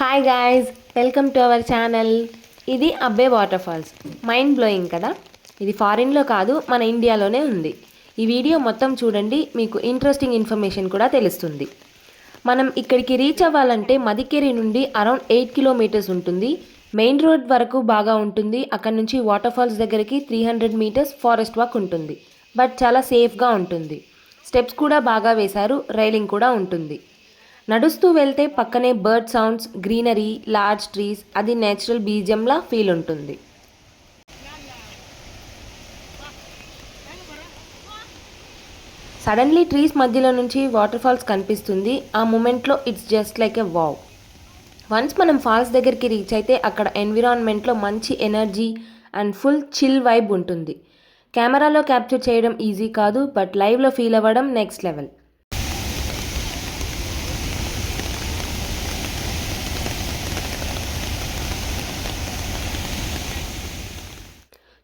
Hi guys welcome to our channel ఇది అబ్బే water falls mind blowing కదా? ఇది ఫారిన్లో కాదు మన ఇండియాలోనే ఉంది. ఈ వీడియో మొత్తం చూడండి మీకు ఇంట్రెస్టింగ్ ఇన్ఫర్మేషన్ కూడా తెలుస్తుంది. మనం ఇక్కడికి రీచ్ అవ్వాలంటే మదికేరి నుండి అరౌండ్ ఎయిట్ కిలోమీటర్స్ ఉంటుంది. మెయిన్ రోడ్ వరకు బాగా ఉంటుంది. అక్కడ నుంచి వాటర్ ఫాల్స్ దగ్గరికి three hundred metres forest walk ఉంటుంది. బట్ చాలా సేఫ్గా ఉంటుంది. స్టెప్స్ కూడా బాగా వేశారు రైలింగ్ కూడా ఉంటుంది. నడుస్తూ వెళ్తే పక్కనే bird sounds greenery large trees అది నేచురల్ బీజంలా ఫీల్ ఉంటుంది. సడన్లీ ట్రీస్ మధ్యలో నుంచి వాటర్ ఫాల్స్ కనిపిస్తుంది. ఆ మూమెంట్లో it's just like a wow. Once మనం ఫాల్స్ దగ్గరికి రీచ్ అయితే అక్కడ ఎన్విరాన్మెంట్లో మంచి energy and full chill vibe ఉంటుంది. కెమెరాలో క్యాప్చర్ చేయడం ఈజీ కాదు బట్ లైవ్లో ఫీల్ అవ్వడం నెక్స్ట్ లెవెల్.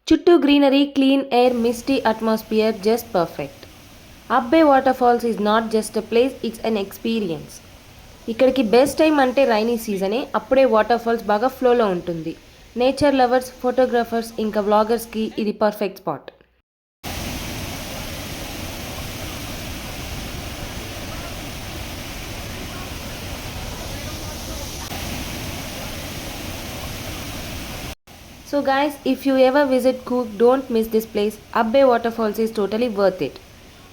చుట్టూ greenery clean air misty atmosphere just perfect. Abbey water falls is not just a place it's an experience. ఇక్కడికి బెస్ట్ టైం అంటే rainy సీజనే అప్పుడే వాటర్ ఫాల్స్ బాగా ఫ్లోలో ఉంటుంది. నేచర్ లవర్స్ ఫోటోగ్రాఫర్స్ ఇంకా వ్లాగర్స్కి ఇది perfect spot. So guys, if you ever visit Cook, don't miss this place. Abbe Waterfalls is totally worth it.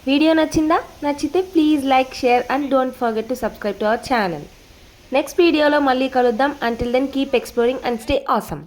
Video నచ్చిందా నచ్చితే please like share and don't forget to subscribe to our channel next వీడియోలో మళ్ళీ కలుద్దాం until then keep exploring and stay awesome